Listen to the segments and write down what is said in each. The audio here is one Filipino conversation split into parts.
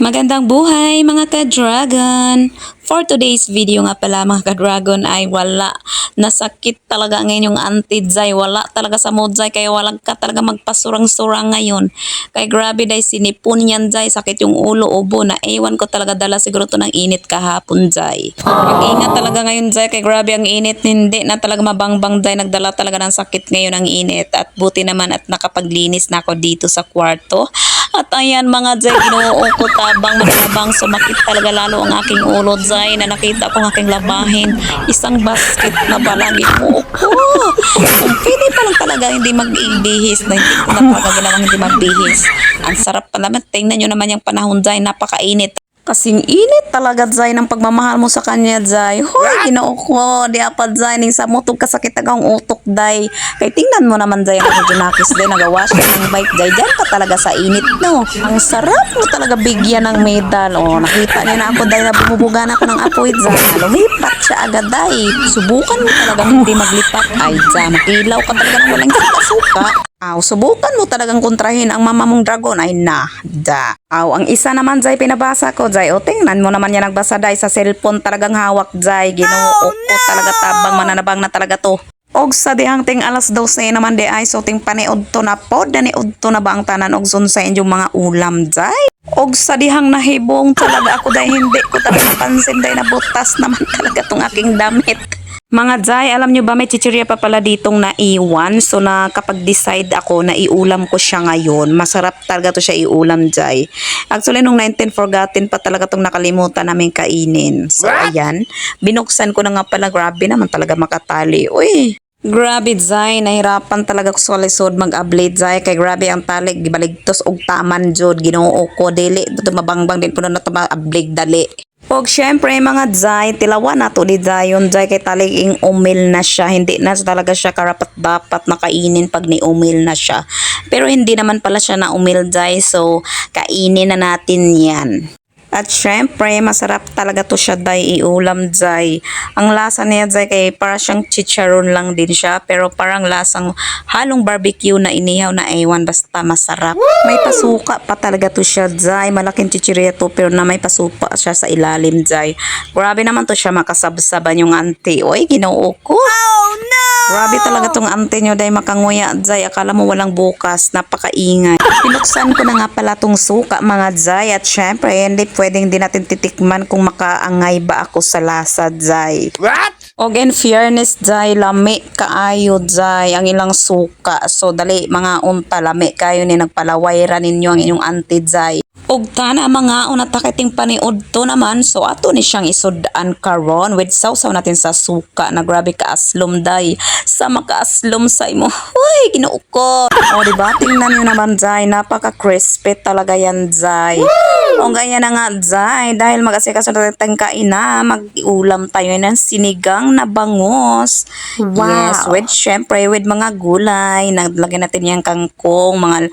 Magandang buhay mga ka-dragon! For today's video nga pala mga ka-dragon ay wala. Nasakit talaga ngayon yung anti-Zay. Wala talaga sa mood Zay kaya wala ka talaga magpasurang-surang ngayon. Kaya grabe dahil sinipon yan Zay. Sakit yung ulo, ubo na ewan ko talaga dala siguro to ng init kahapon Zay. Mag-ingat talaga ngayon Zay kaya grabe ang init. Hindi na talaga mabangbang Zay. Nagdala talaga ng sakit ngayon ang init. At buti naman at nakapaglinis na ako dito sa kwarto. At ayan mga Zay, ginoo ko tabang matabang sumakit talaga lalo ang aking ulo Zay na nakita ko ang aking labahin. Isang basket na pala ginoo ko. Kung pwede pa lang talaga hindi mag-ibihis na hindi ko na talaga ginawang hindi magbihis. Ang sarap pa naman. Tingnan nyo naman yung panahon Zay, napakainit. Kasing init talaga, Zay, ng pagmamahal mo sa kanya, Zay. Hoy, ginoo ko, di apat, Zay, ning sa mutog kasakit agang utok, Day. Kay tingnan mo naman, Zay, ako junakis, Day, nagawa siya ng bike, Zay. Diyan ka talaga sa init, no? Ang sarap mo talaga bigyan ng medal. O, nakita niya na ako, Day, na bumubugan ako ng apoy, Zay. Lumipat siya agad, Day. Subukan mo talaga hindi maglipat. Ay, Zay, makilaw ka talaga ng walang suka-suka. Aw, subukan mo talagang kontrahin ang mama mong dragon. Ay na, da. Aw, ang isa naman, Zay, pinabasa ko, Zay. O, tingnan mo naman yan nagbasa, Day, sa cellphone talagang hawak, Zay. Ginoo ko talaga tabang, mananabang na talaga to. Og sa dihang ting alas 12 naman di ay so ting paniod to na pod daniod to na ba ang tanan og sun sa inyong mga ulam Zay? Og sa dihang nahibong talaga ako dahil hindi ko talaga napansin dahil nabutas naman talaga tong aking damit. Mga Zay, alam nyo ba may chichirya pa pala ditong naiwan. So na kapag decide ako na iulam ko siya ngayon, masarap talaga to siya iulam Zay. Actually nung 19 forgotten pa talaga tong nakalimutan namin kainin. So ayan, binuksan ko na nga pala, grabe naman talaga makatali. Uy, Grabe Zay, nahirapan talaga ko sa lisod mag-ablade Zay kay grabe ang tali. Gibaligtos og taman jud Ginoo ko. Dili. Mabangbang din. Puno na to ma-ablade dali. Og syempre mga Zay, tilawan na to di Zayon Zay kay taliging umil na siya. Hindi na talaga siya karapat dapat nakainin pag ni umil na siya. Pero hindi naman pala siya na umil Zay so kainin na natin yan. At syempre, masarap talaga to siya day iulam day. Ang lasa niya day kay para siyang chicharon lang din siya pero parang lasang halong barbecue na inihaw na ewan basta masarap. May pasuka pa talaga to siya day. Malaking chichirya to pero na may pasupa siya sa ilalim day. Grabe naman to siya makasabsaban yung auntie. Oy, ginoo ko. Oh no! Grabe talaga tong ante nyo day makanguya day. Akala mo walang bukas. Napakaingay. Pinuksan ko na nga pala tong suka mga day. At syempre, hindi pwedeng di natin titikman kung makaangay ba ako sa lasa day. What? Og in fairness, Jai, lami kaayo, Jai, ang ilang suka. So, dali, mga unta, lami kayo ni nagpalaway ra ninyo ang inyong auntie, Jai. Og tana mga unatakiting paniod to naman, so ato ni siyang isudaan karon with sausaw natin sa suka na grabe ka aslom day. Sa makaaslom sa imo. Uy, ginoo ko. O diba, tingnan nyo naman Jai, napaka-crispy talaga yan Jai. O ganyan na nga Jai, dahil mag-asikaso natin tayong kaina, mag-ulam tayo ng sinigang na bangus. Wow. Yes, with syempre, with mga gulay. Naglagyan natin yung kangkong, mga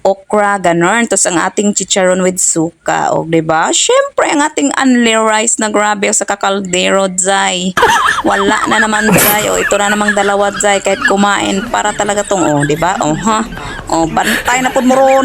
okra, ganun. Tapos ang ating chicharon with suka. O, di ba? Syempre, ang ating unli rice na grabe sa kakaldero, Zay. Wala na naman, Zay. O, ito na namang dalawa, Zay. Kahit kumain, para talaga tong, o, di ba? O, ha? O, bantay na po mo.